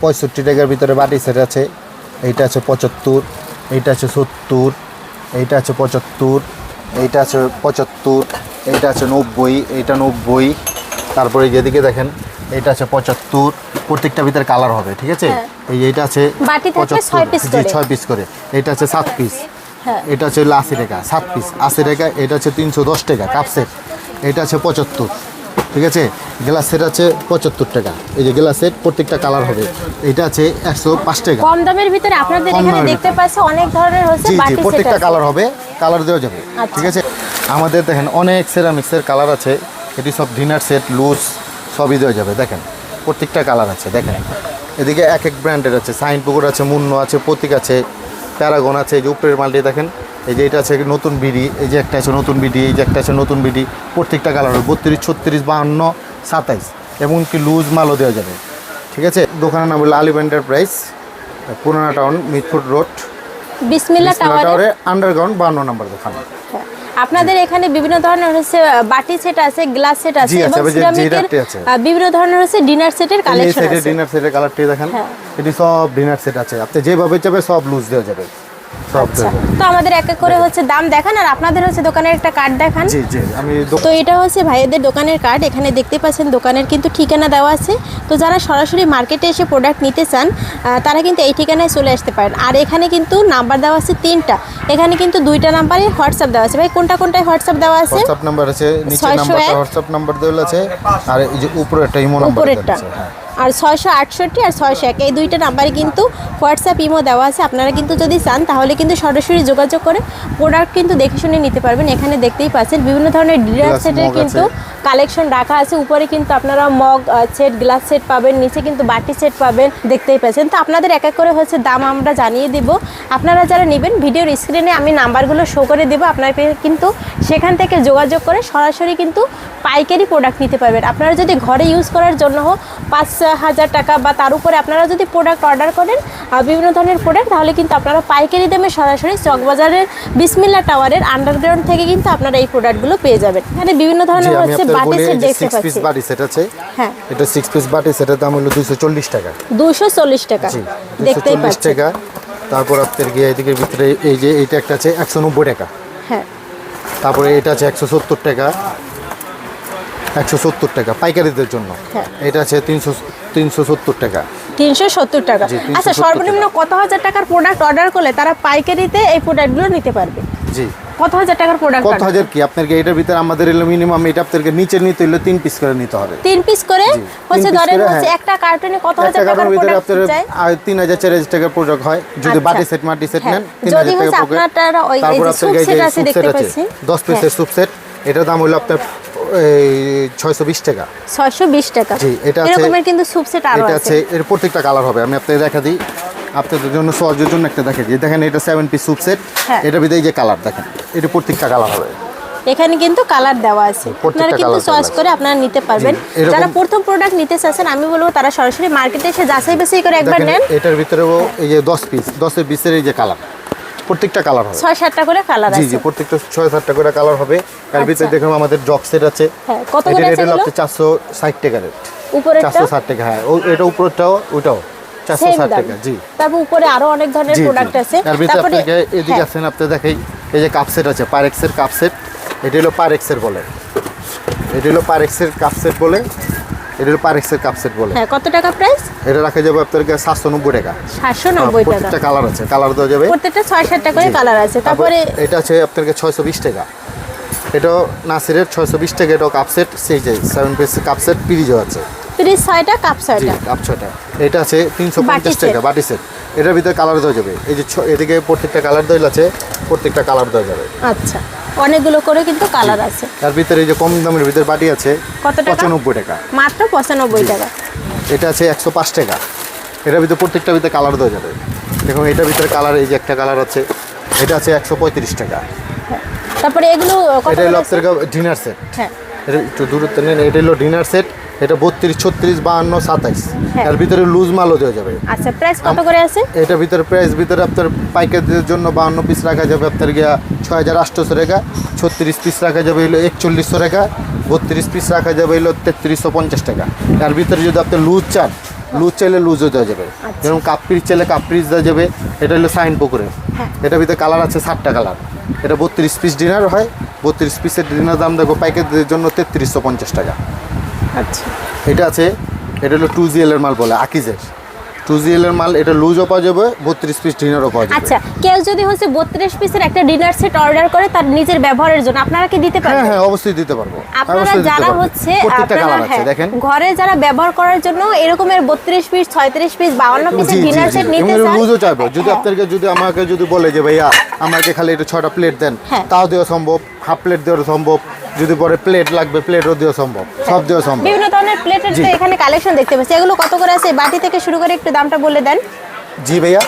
পঁয়ষট্টি টাকার ভিতরে বাটি সেট আছে। এইটা আছে পঁচাত্তর এইটা আছে সত্তর এইটা আছে পঁচাত্তর এইটা আছে পঁচাত্তর এইটা আছে নব্বই এইটা নব্বই। তারপরে এদিকে দেখেন এটা আছে পঁচাত্তর। প্রত্যেকটা ভিতরে কালার হবে ঠিক আছে? হ্যাঁ। এই এইটা আছে পঁচাত্তর। ছয় পিস করে। এটা আছে সাত পিস হ্যাঁ। এটা হচ্ছে হলো আশি টাকা সাত পিস আশি টাকা এটা হচ্ছে তিনশো দশ টাকা কাপ সেট এটা আছে পঁচাত্তর। ঠিক আছে? গ্লাস সেট আছে পঁচাত্তর টাকা। এই যে গ্লাস সেট প্রত্যেকটা কালার হবে। এটা আছে একশো পাঁচ টাকা। কম দামের ভিতরে আপনাদের এখানে দেখতে পাচ্ছি অনেক ধরনের হচ্ছে জি জি প্রত্যেকটা কালার হবে। কালার দেওয়া যাবে। আচ্ছা। ঠিক আছে? আমাদের দেখেন অনেক সেরামিক্সের কালার আছে। এটি সব ডিনার সেট লুজ সবই দেওয়া যাবে। দেখেন প্রত্যেকটা কালার আছে। দেখেন এদিকে এক এক ব্র্যান্ডের আছে। সাইন পুকুর আছে মুন্ন আছে প্রতীক আছে। প্যারাগন আছে এই যে উপরের মালটি দেখেন এই যে এটা আছে নতুন বিডি এই যে একটা আছে নতুন বিডি এই যে একটা আছে নতুন বিডি প্রত্যেকটা কালার বত্রিশ ছত্রিশ বাহান্ন সাতাইশ এমনকি লুজ মালও দেওয়া যাবে ঠিক আছে? দোকানের নাম হলো আলিভ এন্টারপ্রাইজ পুরানা টাউন মিরপুর রোড বিসমিল্লা টাওয়ারে টাওয়ারে আন্ডারগ্রাউন্ড বান্ন নম্বর দোকান। আপনাদের এখানে বিভিন্ন ধরনের হচ্ছে বাটি সেট আছে গ্লাস সেট আছে এবং সিরামিকের। বিভিন্ন ধরনের হচ্ছে ডিনার সেটের কালেকশন আছে। ডিনার সেটের কালারটি দেখেন। হ্যাঁ। এটি সব ডিনার সেট আছে। আপনি যেভাবে চাবে সব লুজ দেওয়া যাবে। আচ্ছা। তো আমাদের এক এক করে হচ্ছে দাম দেখান আর আপনাদের হচ্ছে দোকানের একটা কার্ড দেখান। জি জি আমি তো এটা হচ্ছে ভাইয়েদের দোকানের কার্ড এখানে দেখতে পাচ্ছেন দোকানের কিন্তু ঠিকানা দেওয়া আছে। তো যারা সরাসরি মার্কেটে এসে প্রোডাক্ট নিতে চান তারা কিন্তু এই ঠিকানায় চলে আসতে পারেন। আর এখানে কিন্তু নাম্বার দেওয়া আছে তিনটা। এখানে কিন্তু দুইটা নাম্বারে হোয়াটসঅ্যাপ দেওয়া আছে। ভাই কোনটা কোনটা হোয়াটসঅ্যাপ দেওয়া আছে? হোয়াটসঅ্যাপ নাম্বার আছে নিচে নাম্বারটা হোয়াটসঅ্যাপ নাম্বার দেওয়া আছে আর এই যে উপরে একটা ইমো নাম্বার দেওয়া উপরেরটা আছে হ্যাঁ। আর ছয়শো আটষট্টি আর ছয়শো এক। এই দুইটা নাম্বারে কিন্তু হোয়াটসঅ্যাপ ইমো দেওয়া আছে। আপনারা কিন্তু যদি চান তাহলে কিন্তু সরাসরি যোগাযোগ করে প্রোডাক্ট কিন্তু দেখে শুনে নিতে পারবেন। এখানে দেখতেই পাচ্ছেন বিভিন্ন ধরনের ডিনার সেটের কিন্তু কালেকশন রাখা আছে। উপরে কিন্তু আপনারা মগ সেট গ্লাস সেট পাবেন। নিচে কিন্তু বাটি সেট পাবেন। দেখতেই পাচ্ছেন। তো আপনাদের এক এক করে হচ্ছে দাম আমরা জানিয়ে দিব। আপনারা যারা নেবেন ভিডিওর স্ক্রিনে আমি নাম্বারগুলো শো করে দেবো। আপনাকে কিন্তু সেখান থেকে যোগাযোগ করে সরাসরি কিন্তু পাইকারি প্রোডাক্ট নিতে পারবেন। আপনারা যদি ঘরে ইউজ করার জন্য হোক পাঁচ হাজার টাকা বা তার উপরে আপনারা যদি প্রোডাক্ট অর্ডার করেন বিভিন্ন ধরনের প্রোডাক্ট তাহলে কিন্তু আপনারা পাইকারি দামে সরাসরি চকবাজারের বিসমিল্লা টাওয়ারের আন্ডারগ্রাউন্ড থেকে কিন্তু আপনারা এই প্রোডাক্টগুলো পেয়ে যাবেন। এখানে বিভিন্ন ধরনের হচ্ছে বাটি সেট দেখতে সিক্স পিস বাটি সেট আছে হ্যাঁ। এটা সিক্স পিস বাটি সেটের দাম হলো দুশো চল্লিশ টাকা। দুশো চল্লিশ টাকা। জি দেখতেই পাচ্ছেন টাকা। তারপর আপনার গিয়ে এদিকের ভিতরে এই যে এইটা একটা আছে একশো নব্বই টাকা। হ্যাঁ। তারপরে এটা আছে একশো সত্তর টাকা। একশো সত্তর টাকা পাইকারিদের জন্য। হ্যাঁ। এটা আছে তিনশো তিনশো সত্তর টাকা। তিনশো সত্তর টাকা। আচ্ছা সর্বনিম্ন কত হাজার টাকার প্রোডাক্ট অর্ডার করলে তারা পাইকারিতে এই প্রোডাক্টগুলো নিতে পারবে? জি। কত হাজার টাকার প্রোডাক্ট কত হাজার কি? আপনাকে এটার ভিতরে আমাদের এলো মিনিমাম এটা আপনাকে নিচে নিতে হলে তিন পিস করে নিতে হবে। তিন পিস করে? হচ্ছে ধরেন হচ্ছে হ্যাঁ। একটা কার্টুনে কত হাজার টাকার প্রোডাক্ট আপনার হাজার চার হাজার টাকার প্রোডাক্ট হয়। যদি আচ্ছা। বাটি সেট মাটি সেট হ্যাঁ, নেন তিন যদি হাজার হচ্ছে টাকা pocket। আপনারটা ওই- set যে আছে দেখতে পাচ্ছি। দশ পিসের। স্যুপ সেট এটার দাম হলো আপনার ছয়শো বিশ টাকা। ছয়শো বিশ টাকা। জি, এটা আছে- এরকমের কিন্তু স্যুপ সেট আরও এটা আছে। এর প্রত্যেকটা কালার হবে। আমি আপনাকে দেখা দিই। আপনাদের জন্য সহজের জন্য একটা দেখা দিই। দেখেন এটা সেভেন পিস স্যুপ সেট। এটার ভিতরে যে কালার দেখেন এটা প্রত্যেকটা কালার হবে। এখানে কিন্তু কালার দেওয়া আছে। প্রত্যেকটা আপনারা কিন্তু চয়েস করে আপনারা নিতে পারবেন। যারা প্রথম প্রোডাক্ট নিতে চাচ্ছেন আমি বলব তারা সরাসরি মার্কেটে এসে যাচাই বাছাই করে একবার নেন। এটার ভিতরেও এই যে দশ পিস দশের পিসের এই যে কালার প্রত্যেকটা কালার হবে। ছয় সাতটা করে কালার জি আছে। জি প্রত্যেকটা ছয় সাতটা করে কালার হবে। ভিতরে আচ্ছা। দেখুন আমাদের জক সেট আছে। হ্যাঁ, কত করে আছে হলো এগুলো? আপনার চারশো ষাট টাকা হ্যাঁ। ও এটা উপরটাও ওটাও চারশো সেম ষাট দাম। টাকা জি। তারপর উপরে আরও অনেক ধরনের প্রোডাক্ট আছে। তার ভিতরে তারপরে এদিকে হ্যাঁ, আছেন আপনি দেখাই এই যে কাপ সেট আছে পারেক্সের কাপ সেট এটা হলো পারেক্সের বলে। এটা হলো পারেক্সের কাপ সেট বলে। এটা হলো পারেক্সের কাপ সেট বলে। হ্যাঁ কত টাকা প্রাইস এটা রাখা যাবে আপনাকে সাতশো নব্বই টাকা। সাতশো হ্যাঁ, নব্বই টাকা। প্রত্যেকটা কালার আছে কালার দেওয়া যাবে। প্রত্যেকটা ছয় সাতটা করে কালার আছে। তারপরে এটা আছে আপনাকে ছয়শো বিশ টাকা। এটাও নাসিরের ছয়শো বিশ টাকা এটাও কাপ সেট সেই যে সেভেন পিস কাপ সেট পিরিজও আছে। তিরিশ ছয়টা কাপ জি ছয়টা। কাপ ছয়টা। এটা আছে তিনশো বাটি পঞ্চাশ set। টাকা বাটি সেট এটার ভিতরে কালার দেওয়া যাবে। এই যে এদিকে প্রত্যেকটা কালার দেওয়া আছে প্রত্যেকটা কালার দেওয়া যাবে। আচ্ছা। অনেকগুলো করে কিন্তু কালার আছে। তার ভিতরে এই যে কম দামের ভিতরে বাটি আছে কত টাকা? পঁচানব্বই টাকা। মাত্র পঁচানব্বই টাকা। এটা আছে একশো পাঁচ টাকা। এটার ভিতরে প্রত্যেকটা ভিতরে কালার দেওয়া যাবে। দেখুন এটার ভিতরে কালার এই যে একটা কালার আছে এটা আছে একশো পঁয়ত্রিশ টাকা। হ্যাঁ। তারপরে এগুলো কত এটা? আপনার ডিনার সেট। হ্যাঁ। এটা একটু দূরত্ব নেন এটা হলো ডিনার সেট এটা বত্রিশ ছত্রিশ বাহান্ন সাতাইশ। হ্যাঁ। এর ভিতরে লুজ মালও দেওয়া যাবে। আচ্ছা প্রাইস কত করে আছে? এটার ভিতরে প্রাইস ভিতরে আপনার পাইকারদের জন্য বাহান্ন পিস রাখা যাবে আপনার গিয়া ছয় হাজার আটশোশো টাকা ছত্রিশ পিস রাখা যাবে হলো একচল্লিশশো টাকা বত্রিশ পিস রাখা যাবে হলো তেত্রিশশো পঞ্চাশ টাকা। এর ভিতরে যদি আপনি লুজ চান লুজ চাইলে লুজও দেওয়া যাবে। যেরকম কাপ পিস চাইলে কাপ পিস দেওয়া যাবে এটা হলো সাইন পুকুরে। হ্যাঁ। এটার ভিতরে কালার আছে সাতটা কালার এটা বত্রিশ পিস ডিনার হয় বত্রিশ পিসের ডিনার দাম দেখো প্যাকেটের জন্য তেত্রিশশো পঞ্চাশ টাকা। আচ্ছা। এটা আছে এটা হলো টু জিএলের মাল বলে আকিজের। টু জিএল এর মাল এটা লুজও পাওয়া যাবে বত্রিশ পিস ডিনারও পাওয়া যাবে। আচ্ছা কেউ যদি হচ্ছে বত্রিশ পিসের একটা ডিনার সেট অর্ডার করে তার নিজের ব্যবহারের জন্য আপনারা কি দিতে হ্যাঁ পারবেন? হ্যাঁ অবশ্যই দিতে পারব। আপনারা যারা হচ্ছে আপনারা হ্যাঁ, দেখেন। ঘরে যারা ব্যবহার করার জন্য এরকমের বত্রিশ পিস ছয়ত্রিশ পিস বাউন্ন পিসের ডিনার সেট নিতে চান লুজও চাইব। যদি হ্যাঁ। আপনাকে যদি আমাকে যদি বলে যে ভাইয়া আমাকে খালি একটু ছটা প্লেট দেন হ্যাঁ। তাও দেওয়া সম্ভব হাফ প্লেট দেওয়া সম্ভব যদি পরে প্লেট লাগবে প্লেটও দেওয়া সম্ভব। সব দেওয়া সম্ভব। বিভিন্ন ধরনের প্লেটের। তো এখানে কালেকশন দেখতে পাচ্ছি। এগুলো কত করে আছে? বাটি থেকে শুরু করে একটু দামটা বলে দেন। জি ভাইয়া।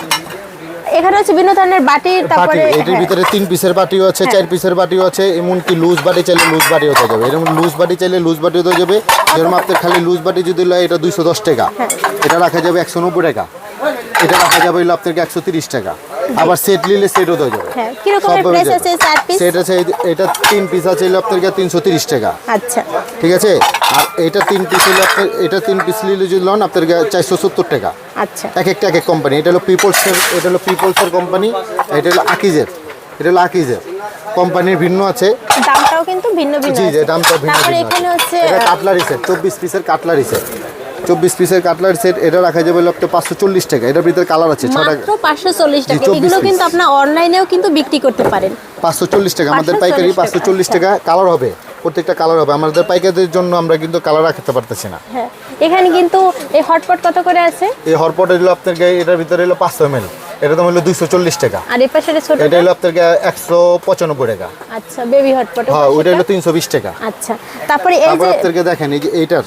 এখানে হচ্ছে বিভিন্ন ধরনের বাটি তারপরে এটার হ্যাঁ। ভিতরে তিন পিসের বাটিও আছে হ্যাঁ। চার পিসের বাটিও আছে এমনকি লুজ বাটি চাইলে লুজ বাটিও হতে যাবে। এরকম লুজ বাটি চাইলে লুজ বাটিও হতে যাবে। যেরকম আপনার খালি লুজ বাটি যদি লয় এটা দুইশো দশ টাকা। হ্যাঁ। এটা রাখা যাবে একশো নব্বই টাকা। এটা রাখা যাবে হলো আপনাকে একশো তিরিশ টাকা। আবার সেট নিলে সেটও দেওয়া যাবে। হ্যাঁ কিরকমের সব প্রাইস আছে। চার পিস সেট আছে এটা তিন পিস আছে হলো আপনার তিনশো তিরিশ টাকা। আচ্ছা। ঠিক আছে? আর এটা তিন পিস হলে আপনার এটা তিন পিস নিলে যদি লন আপনার চারশো সত্তর টাকা। আচ্ছা। এক একটা এক এক কোম্পানি এটা হলো পিপলসের এটা হলো পিপলসের কোম্পানি এটা হলো আকিজের এটা হলো আকিজের কোম্পানির ভিন্ন আছে। দামটাও কিন্তু ভিন্ন ভিন্ন জি। যে দামটা ভিন্ন ভিন্ন এখানে আছে। হচ্ছে এটা কাটলারি সেট চব্বিশ পিসের কাটলারি সেট চব্বিশ পিসের কাটলার সেট এটা রাখা যাবে লক্ষ পাঁচশো চল্লিশ টাকা। এটার ভিতরে কালার আছে ছটা পাঁচশো চল্লিশ টাকা। এগুলো কিন্তু আপনার অনলাইনেও কিন্তু বিক্রি করতে পারেন। পাঁচশো চল্লিশ টাকা আমাদের পাইকারি পাঁচশো চল্লিশ। টাকা কালার হবে প্রত্যেকটা কালার হবে। আমাদের পাইকারদের জন্য আমরা কিন্তু কালার রাখতে পারতেছি না। হ্যাঁ এখানে কিন্তু এই হটপট কত করে আছে? এই হটপট হলো আপনার গায়ে এটার ভিতরে হলো পাঁচশো এম এটা দাম হলো দুইশো চল্লিশ টাকা। আর এই পাশে ছোট এটা হলো আপনার একশো পঁচানব্বই টাকা। আচ্ছা বেবি হটপট হ্যাঁ ওটা হলো তিনশো বিশ টাকা। আচ্ছা তারপরে এই যে আপনাদেরকে দেখেন এই যে এইটার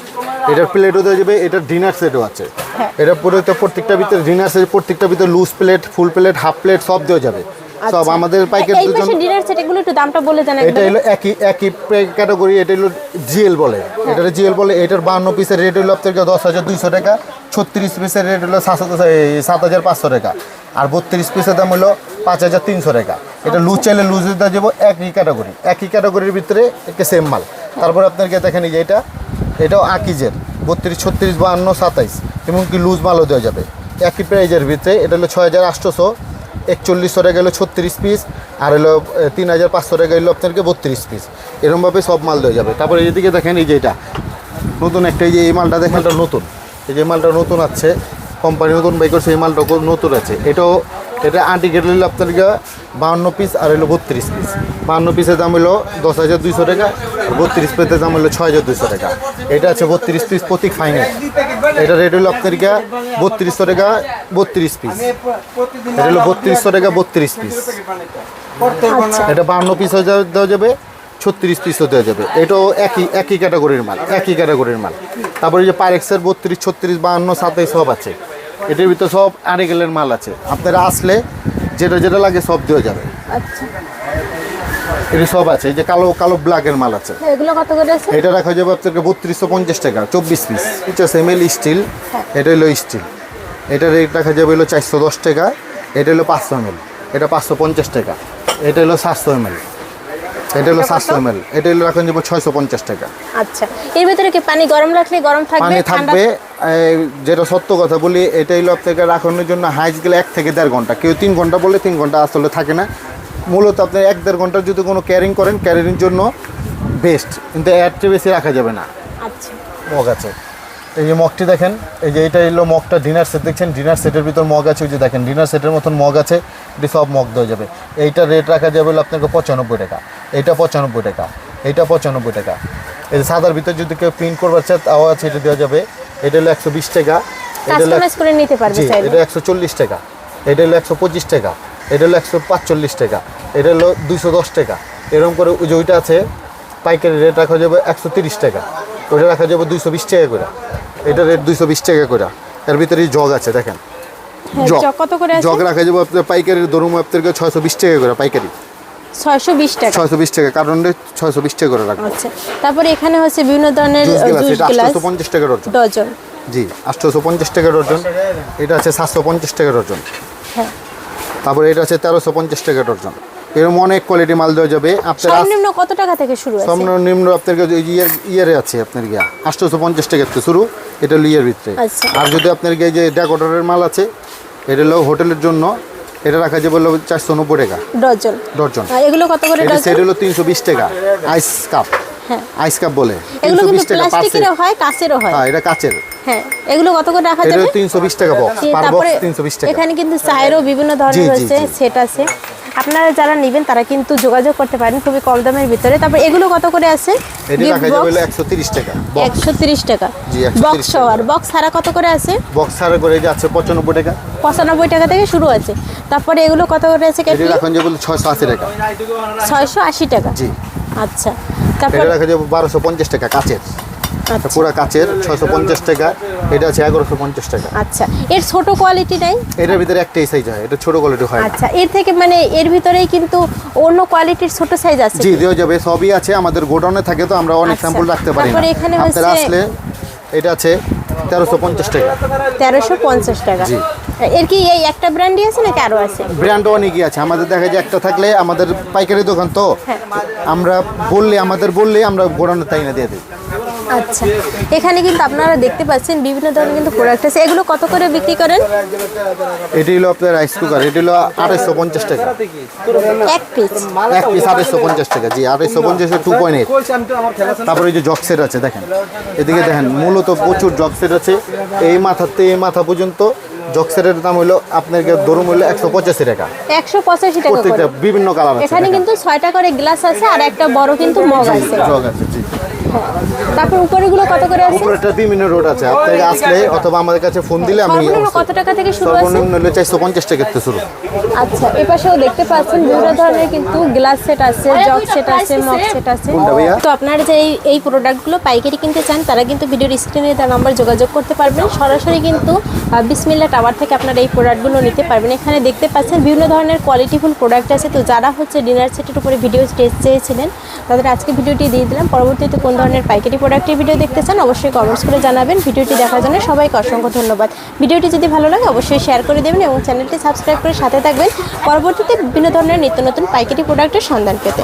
এটার প্লেটও দেওয়া যাবে এটার ডিনার সেটও আছে। হ্যাঁ। এটা পুরো তো প্রত্যেকটা ভিতরে ডিনার সেট প্রত্যেকটা ভিতরে loose plate full plate half plate সব দেওয়া যাবে। সব আচ্ছা। আমাদের এই পাইকারদের পাশে ডিনার সেট এগুলো একটু দামটা বলে দেন এটা হলো একই একই ক্যাটাগরি এটা হলো জিএল বলে। এটা জিএল বলে এটার বান্ন পিসের রেট হলো হাজার দুইশো টাকা ছত্রিশ পিসের রেট হলো সাত সাত হাজার পাঁচশো টাকা। আর বত্রিশ পিসের দাম হলো পাঁচ হাজার তিনশো টাকা। এটা লুজ চাইলে লুজ দেওয়া যাব একই ক্যাটাগরি। একই ক্যাটাগরির ভিতরে একটা সেম মাল। তারপর আপনাকে দেখেন এই যে এটা এটাও আকিজের বত্রিশ ছত্রিশ বাহান্ন সাতাইশ। এমনকি লুজ মালও দেওয়া যাবে। একই প্রাইজের ভিতরে এটা হলো ছয় হাজার আটশোশো একচল্লিশশো টাকা হলো ছত্রিশ পিস আর হলো তিন হাজার পাঁচশো টাকা হলো আপনাকে বত্রিশ পিস এরমভাবে সব মাল দেওয়া যাবে। তারপরে এদিকে দেখেন এই যে এটা। নতুন একটা এই যে এই মালটা দেখেন। এটা নতুন। এই যে মালটা নতুন আছে কোম্পানি নতুন বাই করছে এই মালটা খুব নতুন আছে। এটাও এটা আন্টিকেট হলো আপনাকে বাহান্ন পিস আর হলো বত্রিশ পিস বাহান্ন পিসের দাম হলো দশ হাজার দুইশো টাকা, আর বত্রিশ পিসের দাম হলো ছয় হাজার দুইশো টাকা। এটা আছে বত্রিশ পিস প্রতীক ফাইনাল এটা রেট হলো আপনার বত্রিশশো টাকা, বত্রিশ পিস এটা হলো বত্রিশশো টাকা, বত্রিশ পিস এটা বান্ন পিস দেওয়া যাবে, ছত্রিশ পিসও দেওয়া যাবে। এটাও একই একই ক্যাটাগরির মাল, একই ক্যাটাগরির মাল। তারপরে যে পারেক্সের বত্রিশ, ছত্রিশ, বাহান্ন, সাতাইশ সব আছে। এটার ভিতরে সব আরেগেলের মাল আছে। আপনারা আসলে যেটা যেটা লাগে সব দেওয়া যাবে। আচ্ছা। এটা সব আছে এই যে কালো কালো ব্ল্যাকের মাল আছে। এগুলো কত করে আছে? এটা রাখা যাবে আপনাকে বত্রিশশো পঞ্চাশ টাকা চব্বিশ পিস এটা সেম এল স্টিল এটা হলো স্টিল এটা রেট রাখা যাবে হলো চারশো দশ টাকা এটা হলো পাঁচশো এম এটা পাঁচশো পঞ্চাশ টাকা এটা হলো সাতশো এম এটা হলো এটা কত? সাতশো এটা হলো রাখা যাবে ছয়শো পঞ্চাশ টাকা। আচ্ছা এর ভিতরে কি পানি গরম রাখলে গরম থাকবে পানি থাকবে যেটা সত্য কথা বলি এটা হলো আপনাকে রাখানোর জন্য হাইজ গেলে এক থেকে দেড় ঘণ্টা। কেউ তিন ঘণ্টা বলে তিন ঘণ্টা আসলে থাকে না। মূলত আপনি এক দেড় ঘণ্টা যদি কোনো ক্যারিং করেন ক্যারিংয়ের জন্য বেস্ট কিন্তু এর চেয়ে বেশি রাখা যাবে না। আচ্ছা। মগ আছে। এই যে মগটি দেখেন এই যে এটা এলো মগটা ডিনার সেট দেখছেন? ডিনার সেটের ভিতর মগ আছে ওই যে দেখেন ডিনার সেটের মতন মগ আছে এটি সব মগ দেওয়া যাবে। এইটার রেট রাখা যাবে আপনাকে পঁচানব্বই টাকা। এইটা পঁচানব্বই টাকা এইটা পঁচানব্বই টাকা। এই যে সাদার ভিতর যদি কেউ প্রিন্ট করবার চায় তাও আছে এটা দেওয়া যাবে। এটা হলো একশো বিশ টাকা এটা এটা একশো চল্লিশ টাকা এটা হলো একশো পঁচিশ টাকা এটা হলো একশো পাঁচচল্লিশ টাকা এটা হলো দুইশো দশ টাকা। এরকম করে ওই যে ওইটা আছে পাইকারি রেট রাখা যাবে একশো তিরিশ টাকা। ওইটা রাখা যাবে দুইশো বিশ টাকা করে। এটা রেট দুইশো বিশ টাকা করে। এর ভিতরে জগ আছে দেখেন। হ্যাঁ, জগ। জগ কত করে জগ রাখা যাবে আপনার পাইকারির ধরুন আপনাদেরকে ছয়শো বিশ টাকা করে পাইকারি। টাকা। কারণ ছয়শো বিশ টাকা করে রাখব। আচ্ছা তারপরে এখানে হচ্ছে বিভিন্ন ধরনের জুস গ্লাস টাকা ডজন ডজন। জি আটশোশো পঞ্চাশ টাকা ডজন এটা আছে সাতশো পঞ্চাশ টাকা ডজন হ্যাঁ। তারপরে এটা আছে তেরোশো টাকা ডজন এরকম অনেক কোয়ালিটি মাল দেওয়া যাবে। আপনার সর্বনিম্ন কত টাকা থেকে শুরু আছে? সর্বনিম্ন আপনার কাছে এই যে ইয়ার ইয়ারে আছে আপনার গিয়া। আটশোশো পঞ্চাশ টাকা থেকে শুরু এটা লিয়ার ভিতরে। আচ্ছা। আর যদি আপনার গিয়ে যে ডেকোরেটরের মাল আছে এটা হলো হোটেলের জন্য এটা রাখা যাবে হলো চারশো নব্বই টাকা। ডজন। ডজন। এগুলো কত করে ডজন? সেট হলো তিনশো বিশ টাকা। আইস কাপ আইস কাপ বলে। এগুলো কিন্তু প্লাস্টিকেরও হয় কাচেরও হয়। হ্যাঁ এটা কাচের। হ্যাঁ এগুলো কত করে রাখা যাবে? তিনশো বিশ টাকা বক্স পার বক্স তিনশো বিশ টাকা। এখানে কিন্তু চায়েরও বিভিন্ন ধরনের রয়েছে সেট আছে। আপনারা যারা নেবেন তারা কিন্তু যোগাযোগ করতে পারেন খুবই কম দামের ভিতরে। তারপর এগুলো কত করে আছে? এটি রাখা যাবে হলো একশো তিরিশ টাকা বক্স একশো তিরিশ টাকা। জি, 130 বক্স আর বক্স ছাড়া কত করে আছে? বক্স ছাড়া করে যে আছে পঁচানব্বই টাকা। পঁচানব্বই টাকা থেকে শুরু আছে। তারপরে এগুলো কত করে আছে এটি কেটলি রাখা যাবে হলো ছয়শো আশি টাকা। ছয়শো আশি টাকা। জি। আচ্ছা। তারপর এটা রাখা যাবে বারোশো পঞ্চাশ টাকা কাচের। আচ্ছা। পুরো কাচের ছয়শো পঞ্চাশ টাকা এটা আছে এগারোশো পঞ্চাশ টাকা। আচ্ছা। এর ছোট কোয়ালিটি নাই? এটার ভিতরে একটাই সাইজ হয় এটা ছোট কোয়ালিটি হয় আচ্ছা এর থেকে মানে এর ভিতরেই কিন্তু অন্য কোয়ালিটির ছোট সাইজ আছে। জি দেওয়া যাবে সবই আছে আমাদের গোডাউনে থাকে তো আমরা অনেক আচ্ছা। স্যাম্পল রাখতে পারি তারপরে এখানে হচ্ছে- আসলে এটা আছে তেরোশো পঞ্চাশ টাকা। তেরোশো পঞ্চাশ টাকা। এর কি এই একটা ব্র্যান্ডই আছে নাকি আরও আছে? ব্র্যান্ড অনেকই আছে। আমাদের দেখা যায় একটা থাকলে আমাদের পাইকারি দোকান তো। হ্যাঁ। আমরা বললে আমাদের বললে আমরা গোডাউনে তাই না দিয়ে দিই। আচ্ছা। এখানে কিন্তু আপনারা দেখতে পাচ্ছেন বিভিন্ন ধরনের কিন্তু প্রোডাক্ট আছে। এগুলো কত করে বিক্রি করেন? এটি হলো আপনার রাইস কুকার এটি হলো আড়াইশো পঞ্চাশ টাকা। এক পিস এক পিস আড়াইশো পঞ্চাশ টাকা। জি আড়াইশো পঞ্চাশ টু পয়েন্ট এইট তারপরে এই যে জগ সেট আছে দেখেন। এদিকে দেখেন মূলত প্রচুর জগ সেট আছে। এই মাথাতে এই মাথা পর্যন্ত জগ দাম হলো আপনার ধরুন হলো একশো পঁচাশি টাকা। একশো পঁচাশি টাকা প্রত্যেকটা বিভিন্ন কালার আছে এখানে কিন্তু ছয়টা করে গ্লাস আছে আর একটা বড় কিন্তু মগ আছে। মগ আছে জি। তারপর উপরেগুলো কত করে আছে? উপরে একটা বিভিন্ন রোড আছে। আপনাকে আসলে অথবা আমাদের কাছে ফোন দিলে আমি সর্বনিম্ন কত টাকা থেকে শুরু আছে? সর্বনিম্ন হলো চারশো পঞ্চাশ টাকা থেকে শুরু। আচ্ছা এ পাশেও দেখতে পাচ্ছেন বিভিন্ন ধরনের কিন্তু গ্লাস সেট আছে জগ সেট আছে মগ সেট আছে। তো আপনারা যে এই এই প্রোডাক্টগুলো পাইকারি কিনতে চান তারা কিন্তু ভিডিওর স্ক্রিনে তার নাম্বার যোগাযোগ করতে পারবেন। সরাসরি কিন্তু বিসমিল্লা টাওয়ার থেকে আপনারা এই প্রোডাক্টগুলো নিতে পারবেন। এখানে দেখতে পাচ্ছেন বিভিন্ন ধরনের কোয়ালিটিফুল প্রোডাক্ট আছে। তো যারা হচ্ছে ডিনার সেটের উপরে ভিডিও টেস্ট চেয়েছিলেন তাদের আজকে ভিডিওটি দিয়ে দিলাম। পরবর্তীতে কোন ধরনের পাইকারি প্রোডাক্টের ভিডিও দেখতে চান, অবশ্যই কমেন্টস করে জানাবেন। ভিডিওটি দেখার জন্য সবাইকে অসংখ্য ধন্যবাদ। ভিডিওটি যদি ভালো লাগে, অবশ্যই শেয়ার করে দেবেন এবং চ্যানেলটি সাবস্ক্রাইব করে সাথে থাকবেন। পরবর্তীতে বিভিন্ন ধরনের নিত্য নতুন পাইকারি প্রোডাক্টের সন্ধান পেতে।